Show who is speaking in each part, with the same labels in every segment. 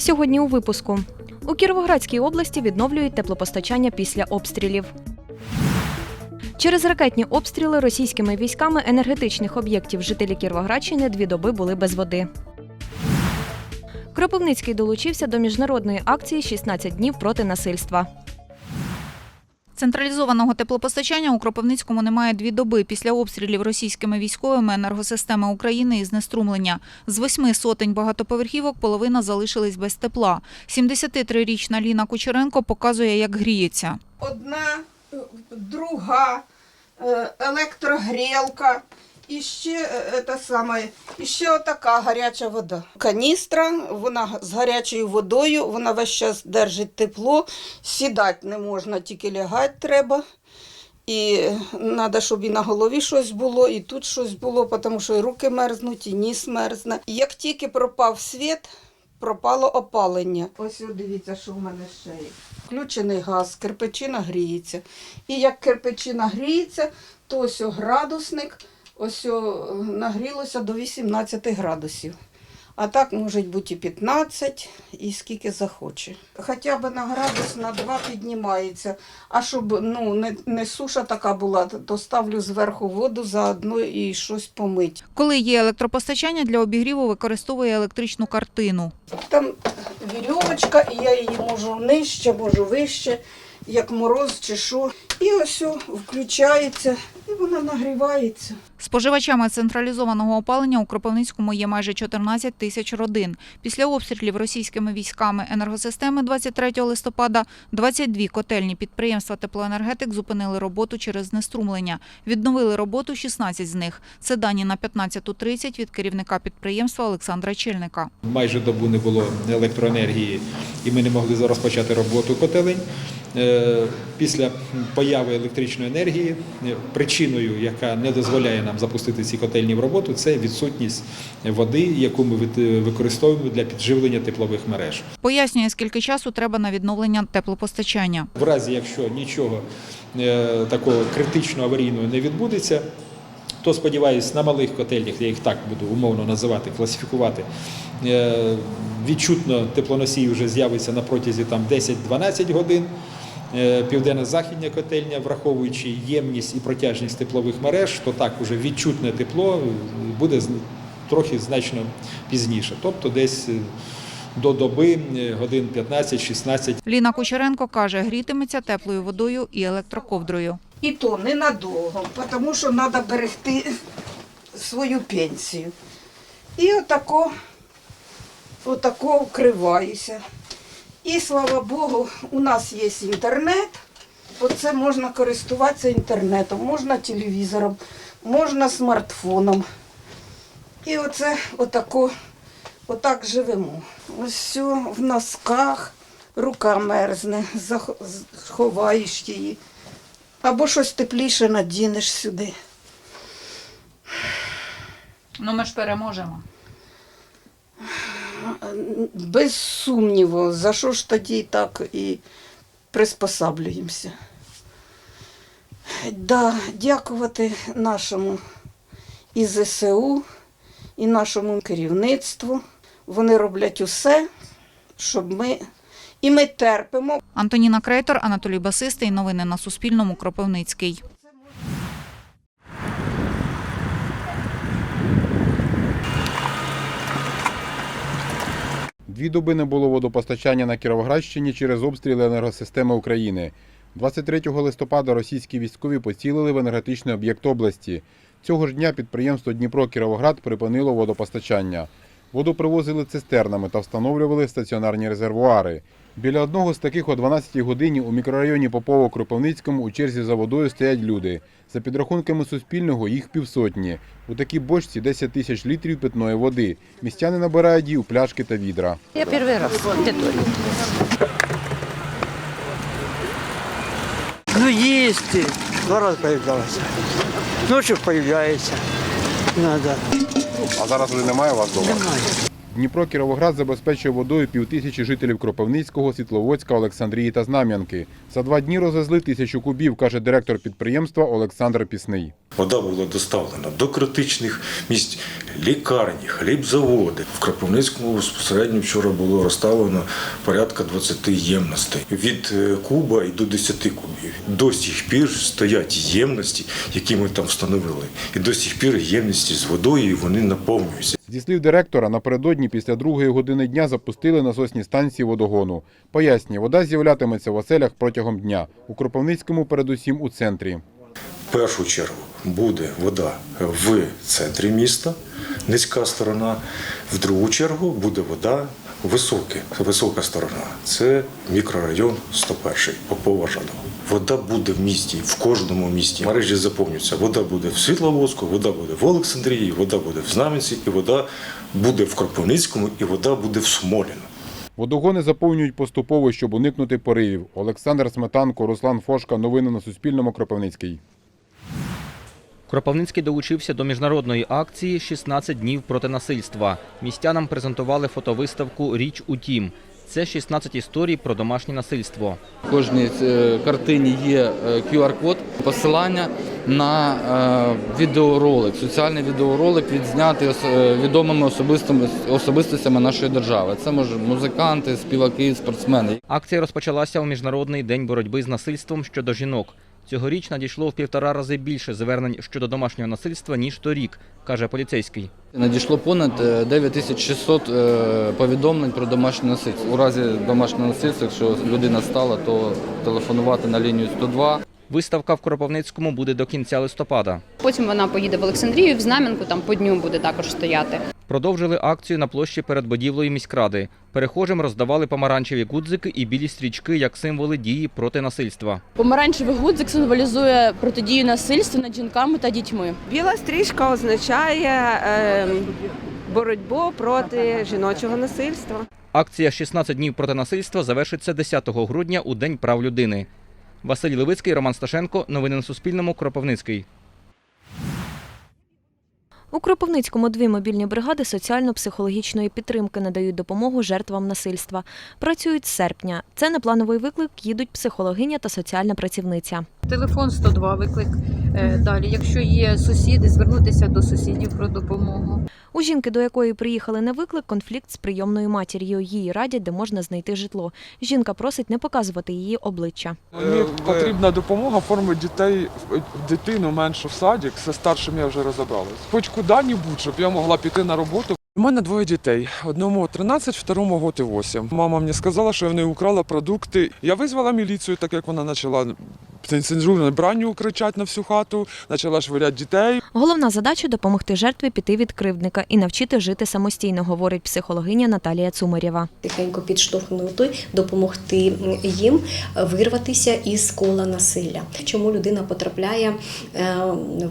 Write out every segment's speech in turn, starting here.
Speaker 1: Сьогодні у випуску у Кіровоградській області відновлюють теплопостачання після обстрілів. Через ракетні обстріли російськими військами енергетичних об'єктів жителі Кіровоградщини дві доби були без води. Кропивницький долучився до міжнародної акції «16 днів проти насильства.
Speaker 2: Централізованого теплопостачання у Кропивницькому немає дві доби після обстрілів російськими військовими енергосистеми України і знеструмлення. З восьми сотень багатоповерхівок половина залишились без тепла. 73-річна Ліна Кучеренко показує, як гріється.
Speaker 3: одна, друга, е, електрогрілка. І ще е, те саме, і ще отака гаряча вода. Каністра, вона з гарячою водою, вона весь час держить тепло, сідати не можна, тільки лягати треба. І треба, щоб і на голові щось було, і тут щось було, тому що і руки мерзнуть, і ніс мерзне. І як тільки пропав світ, пропало опалення. Ось дивіться, що в мене ще є. Включений газ, кирпичина гріється. І як кирпичина гріється, то ось градусник ось нагрілося до 18 градусів. А так може бути і 15, і скільки захоче. Хоча б на градус на 2 піднімається. А щоб ну, не, не суша така була, то ставлю зверху воду заодно і щось помить.
Speaker 2: Коли є електропостачання, для обігріву використовує електричну картину.
Speaker 3: Там вірьовочка, і я її можу нижче, можу вище, як мороз чи що. І ось включається, і вона нагрівається.
Speaker 2: Споживачами централізованого опалення у Кропивницькому є майже 14 тисяч родин. Після обстрілів російськими військами енергосистеми 23 листопада 22 котельні підприємства теплоенергетик зупинили роботу через знеструмлення. Відновили роботу 16 з них. Це дані на 15.30 від керівника підприємства Олександра Чельника.
Speaker 4: Майже добу не було електроенергії, і ми не могли розпочати роботу котелень. Е, Після появи електричної енергії е, причиною, яка не дозволяє нам запустити ці котельні в роботу, це відсутність води, яку ми використовуємо для підживлення теплових мереж.
Speaker 2: Пояснює, скільки часу треба на відновлення теплопостачання.
Speaker 4: В разі, якщо нічого е, такого критично аварійного не відбудеться, то сподіваюся, на малих котельнях, я їх так буду умовно називати, класифікувати, е, відчутно теплоносій вже з'явиться на протязі 10-12 годин. Е, Південно-західня котельня, враховуючи ємність і протяжність теплових мереж, то так уже відчутне тепло буде з- трохи значно пізніше, тобто десь е, до доби е, годин 15-16
Speaker 2: Ліна Кучеренко каже, грітиметься теплою водою і електроковдрою.
Speaker 3: І то ненадовго, тому що треба берегти свою пенсію. І отако, отако вкриваюся. І слава Богу, у нас є інтернет. Оце можна користуватися інтернетом, можна телевізором, можна смартфоном. І оце отако, отак живемо. Ось все в носках, рука мерзне, ховаєш її. Або щось тепліше надінеш сюди.
Speaker 2: Ну ми ж переможемо.
Speaker 3: Без сумніву, за що ж тоді так і приспосаблюємося. Да, дякувати нашому і ЗСУ, і нашому керівництву. Вони роблять усе, щоб ми. І ми терпимо,
Speaker 2: Антоніна Крейтор, Анатолій Басистий. Новини на Суспільному. Кропивницький.
Speaker 5: Дві доби не було водопостачання на Кіровоградщині через обстріли енергосистеми України. 23 листопада російські військові поцілили в енергетичний об'єкт області. Цього ж дня підприємство Дніпро Кіровоград припинило водопостачання. Воду привозили цистернами та встановлювали стаціонарні резервуари. Біля одного з таких о 12-й годині у мікрорайоні Попово Кропивницькому у черзі за водою стоять люди. За підрахунками Суспільного, їх півсотні. У такій бочці 10 тисяч літрів питної води. Містяни набирають її у пляшки та відра.
Speaker 6: Я первый раз
Speaker 7: Ну, есть. Два раза появлялся. Ночью появляется. Надо.
Speaker 5: А зараз вже немає у вас вдома?
Speaker 7: Немає.
Speaker 5: Дніпро Кіровоград забезпечує водою півтисячі жителів Кропивницького, Світловодська, Олександрії та Знам'янки. За два дні розвезли тисячу кубів, каже директор підприємства Олександр Пісний.
Speaker 6: Вода була доставлена до критичних місць лікарні, хлібзаводи. В Кропивницькому безпосередньо вчора було розставлено порядка 20 ємностей від е, куба і до 10 кубів. До сих пір стоять ємності, які ми там встановили. І до сих пір ємності з водою вони наповнюються.
Speaker 5: Зі слів директора, напередодні після другої години дня запустили насосні станції водогону. Пояснює, вода з'являтиметься в оселях протягом дня. У Кропивницькому передусім у центрі.
Speaker 6: В першу чергу буде вода в центрі міста, низька сторона. В другу чергу буде вода висока, висока сторона. Це мікрорайон 101, Попова Жадова. Вода буде в місті, в кожному місті. Мережі заповнюються. Вода буде в Світловодську, вода буде в Олександрії, вода буде в Знам'янці, і вода буде в Кропивницькому, і вода буде в Смоліно.
Speaker 5: Водогони заповнюють поступово, щоб уникнути поривів. Олександр Сметанко, Руслан Фошка. Новини на Суспільному. Кропивницький.
Speaker 8: Кропивницький долучився до міжнародної акції «16 днів проти насильства». Містянам презентували фотовиставку «Річ у тім». Це 16 історій про домашнє насильство.
Speaker 9: В кожній е, картині є е, QR-код, посилання на е, відеоролик, соціальний відеоролик, відзнятий е, відомими особистостями нашої держави. Це може музиканти, співаки, спортсмени.
Speaker 8: Акція розпочалася у Міжнародний день боротьби з насильством щодо жінок. Цьогоріч надійшло в півтора рази більше звернень щодо домашнього насильства, ніж торік, каже поліцейський.
Speaker 9: Надійшло понад е, 9600 е, повідомлень про домашнє насильство. У разі домашнього насильства, якщо людина стала, то телефонувати на лінію 102.
Speaker 8: Виставка в Кропивницькому буде до кінця листопада.
Speaker 10: Потім вона поїде в Олександрію, в Знам'янку, там по дню буде також стояти.
Speaker 8: Продовжили акцію на площі перед будівлею міськради. Перехожим роздавали помаранчеві гудзики і білі стрічки як символи дії проти насильства.
Speaker 11: Помаранчевий гудзик символізує протидію насильству над жінками та дітьми.
Speaker 12: Біла стрічка означає е, боротьбу проти жіночого насильства.
Speaker 8: Акція «16 днів проти насильства завершиться 10 грудня у День прав людини. Василь Левицький, Роман Сташенко. Новини на Суспільному. Кропивницький.
Speaker 1: У Кропивницькому дві мобільні бригади соціально-психологічної підтримки надають допомогу жертвам насильства. Працюють з серпня. Це на плановий виклик їдуть психологиня та соціальна працівниця.
Speaker 13: Телефон 102 виклик. Е, Далі, якщо є сусіди, звернутися до сусідів про допомогу.
Speaker 1: У жінки, до якої приїхали на виклик, конфлікт з прийомною матір'ю. Їй радять, де можна знайти житло. Жінка просить не показувати її обличчя.
Speaker 14: Мені потрібна допомога оформити дітей, дитину меншу в садик. Зі старшим я вже розібралась. Хоч куди-небудь, щоб я могла піти на роботу. У мене двоє дітей. Одному 13, второму год і 8. Мама мені сказала, що я в неї украла продукти. Я визвала міліцію, так як вона почала цензурне бранню кричати на всю хату, почала швиряти дітей.
Speaker 1: Головна задача допомогти жертві піти від кривдника і навчити жити самостійно, говорить психологиня Наталія Цумарєва.
Speaker 15: Тихенько підштовхнути, допомогти їм вирватися із кола насилля. Чому людина потрапляє е,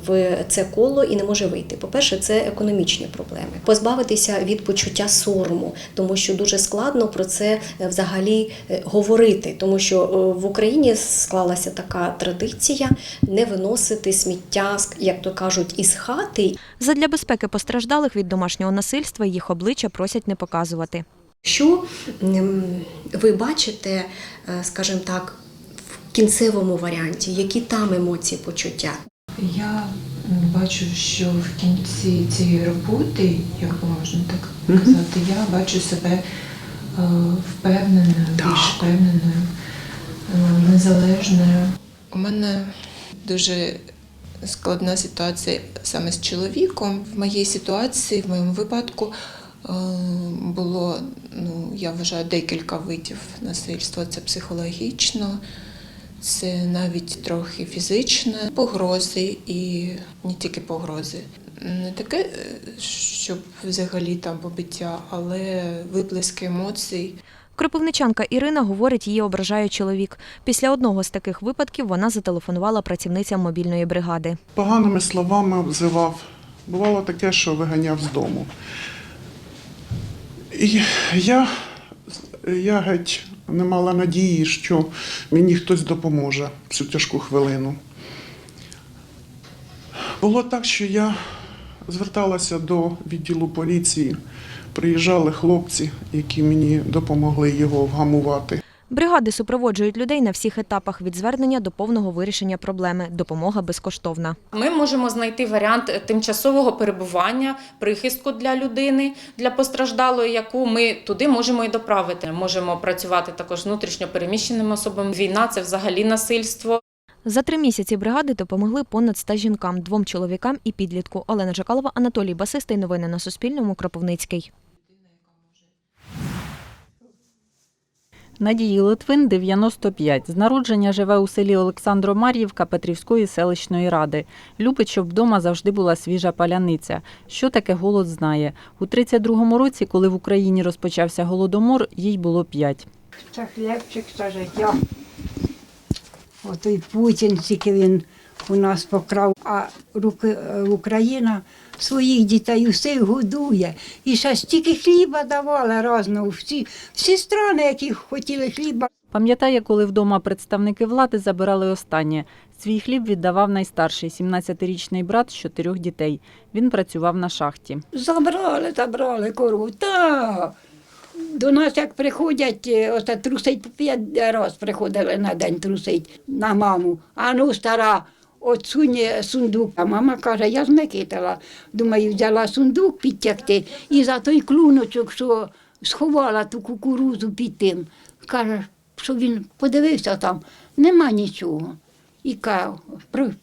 Speaker 15: в це коло і не може вийти? По-перше, це економічні проблеми. Позбавитися від почуття сорому, тому що дуже складно про це е, взагалі е, говорити, тому що в Україні склалася така традиція не виносити сміття, як то кажуть, із хати
Speaker 1: Задля безпеки постраждалих від домашнього насильства їх обличчя просять не показувати.
Speaker 15: Що ви бачите, е, скажімо так, в кінцевому варіанті, які там емоції, почуття?
Speaker 13: Я бачу, що в кінці цієї роботи, як можна так казати, я бачу себе е, впевненою, більш впевненою, е, незалежною.
Speaker 10: У мене дуже складна ситуація саме з чоловіком. В моїй ситуації, в моєму випадку, е, було, ну, я вважаю, декілька видів насильства. Це психологічно, це навіть трохи фізичне, погрози і не тільки погрози. Не таке, е, щоб взагалі там побиття, але виплески емоцій.
Speaker 1: Кропивничанка Ірина говорить, її ображає чоловік. Після одного з таких випадків вона зателефонувала працівницям мобільної бригади.
Speaker 14: Поганими словами обзивав. Бувало таке, що виганяв з дому. І я, я геть не мала надії, що мені хтось допоможе в цю тяжку хвилину. Було так, що я
Speaker 16: зверталася до відділу поліції. Приїжджали хлопці, які мені допомогли його вгамувати.
Speaker 1: Бригади супроводжують людей на всіх етапах від звернення до повного вирішення проблеми. Допомога безкоштовна.
Speaker 17: Ми можемо знайти варіант тимчасового перебування, прихистку для людини, для постраждалої, яку ми туди можемо і доправити. Можемо працювати також з внутрішньо переміщеними особами. Війна це взагалі насильство.
Speaker 1: За три місяці бригади допомогли понад 100 жінкам, двом чоловікам і підлітку. Олена Жакалова, Анатолій Басистий. Новини на Суспільному. Кропивницький.
Speaker 18: Надії Литвин 95. З народження живе у селі Олександро-Мар'ївка Петрівської селищної ради. Любить, щоб вдома завжди була свіжа паляниця. Що таке голод знає. У 32-му році, коли в Україні розпочався голодомор, їй було 5.
Speaker 19: Це хлібчик, це життя. Отой Путін, тільки він у нас покрав, а е, Україна своїх дітей усе годує. І ще стільки хліба давала різного. Всі, всі страни, які хотіли хліба,
Speaker 18: Пам'ятає, коли вдома представники влади забирали останнє. Свій хліб віддавав найстарший, 17-річний брат з чотирьох дітей. Він працював на шахті.
Speaker 19: Забрали, забрали корову. Та до нас як приходять, е, оце трусить п'ять раз приходили на день трусить на маму. А ну, стара, отсунь сундук. А мама каже, я з Думаю, взяла сундук підтягти і за той клуночок, що сховала ту кукурузу під тим. Каже, що він подивився там, нема нічого. І каже,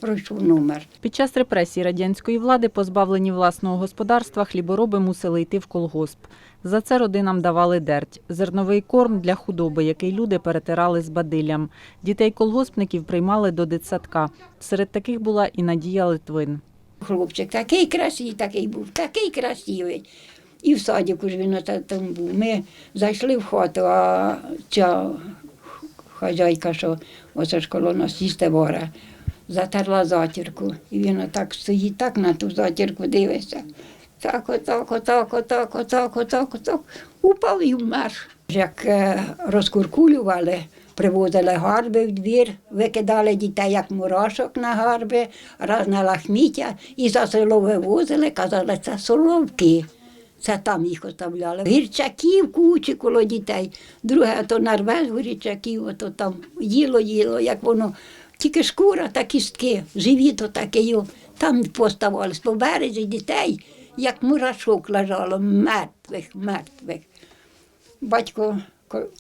Speaker 19: пройшов номер.
Speaker 18: Під час репресій радянської влади, позбавлені власного господарства, хлібороби мусили йти в колгосп. За це родинам давали дерть – зерновий корм для худоби, який люди перетирали з бадиллям. Дітей колгоспників приймали до дитсадка. Серед таких була і Надія Литвин.
Speaker 19: Хлопчик такий красивий, такий був, такий красивий. І в садіку ж він там був. Ми зайшли в хату, а ця хазяйка, що оце ж коло нас їсти вора, затерла затірку. І він отак стоїть, так на ту затірку дивиться. Так, отак, отак, отак, отак, отак, отак. Упав і вмер. Як е, розкуркулювали, привозили гарби в двір, викидали дітей як мурашок на гарби, раз на лахміття, і за село вивозили, казали, це соловки. Це там їх оставляли. Гірчаків кучі коло дітей. Друге, то нарве гірчаків, то там їло, їло, як воно. Тільки шкура та кістки, живі то таке. йо. Там поставались по березі дітей, як мурашок лежало, мертвих, мертвих. Батько, ко-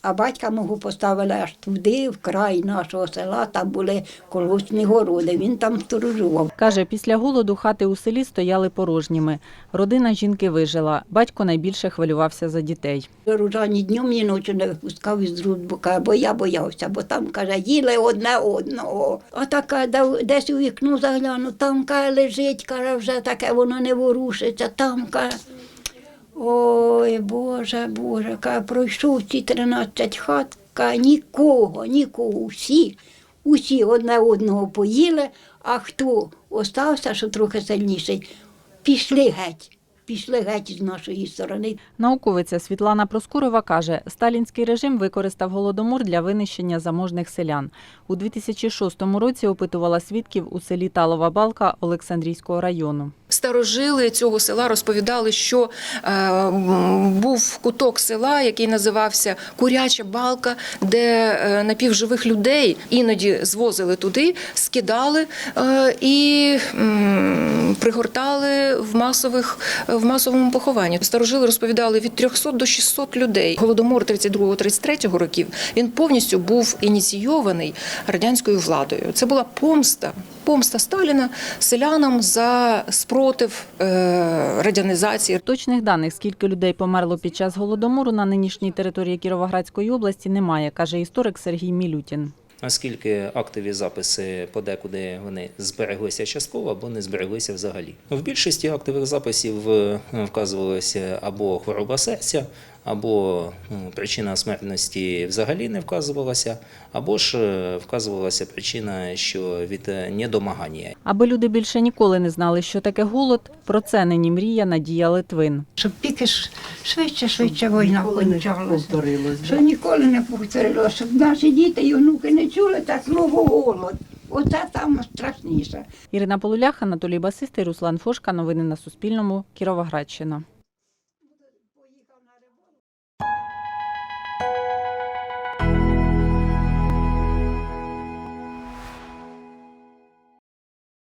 Speaker 19: а батька мого поставили аж туди, в край нашого села, там були колгоспні городи, він там сторожував.
Speaker 18: Каже, після голоду хати у селі стояли порожніми. Родина жінки вижила. Батько найбільше хвилювався за дітей.
Speaker 19: Ружані днем і ночі не випускав із рудбука, бо я боявся, бо там, каже, їли одне одного. А така де- десь у вікно загляну, там каже, лежить, каже, вже таке воно не ворушиться, там каже. Ой, Боже, Боже, каже, пройшов ці 13 хат, каже, нікого, нікого, всі, усі одне одного поїли, а хто остався, що трохи сильніший, пішли геть, пішли геть з нашої сторони.
Speaker 18: Науковиця Світлана Проскурова каже, сталінський режим використав голодомор для винищення заможних селян. У 2006 році опитувала свідків у селі Талова Балка Олександрійського району.
Speaker 20: Старожили цього села розповідали, що е, був куток села, який називався Куряча балка, де е, напівживих людей іноді звозили туди, скидали е, і м, пригортали в масових в масовому похованні. Старожили розповідали від 300 до 600 людей. Голодомор 32-33 років він повністю був ініційований радянською владою. Це була помста. Помста Сталіна селянам за спротив е, радянізації.
Speaker 18: Точних даних, скільки людей померло під час голодомору на нинішній території Кіровоградської області, немає, каже історик Сергій Мілютін.
Speaker 21: Оскільки актові записи подекуди вони збереглися частково або не збереглися взагалі. В більшості актових записів е, вказувалося або хвороба серця, або ну, причина смертності взагалі не вказувалася, або ж е, вказувалася причина, що від е, недомагання.
Speaker 18: Аби люди більше ніколи не знали, що таке голод, про це нині мріє Надія Литвин.
Speaker 19: Щоб тільки ж швидше, швидше війна кончалася. Щоб ніколи не повторилося, щоб наші діти і онуки не чули так слово голод. Оце саме страшніше.
Speaker 18: Ірина Полулях, Анатолій Басистий, Руслан Фошка. Новини на Суспільному. Кіровоградщина.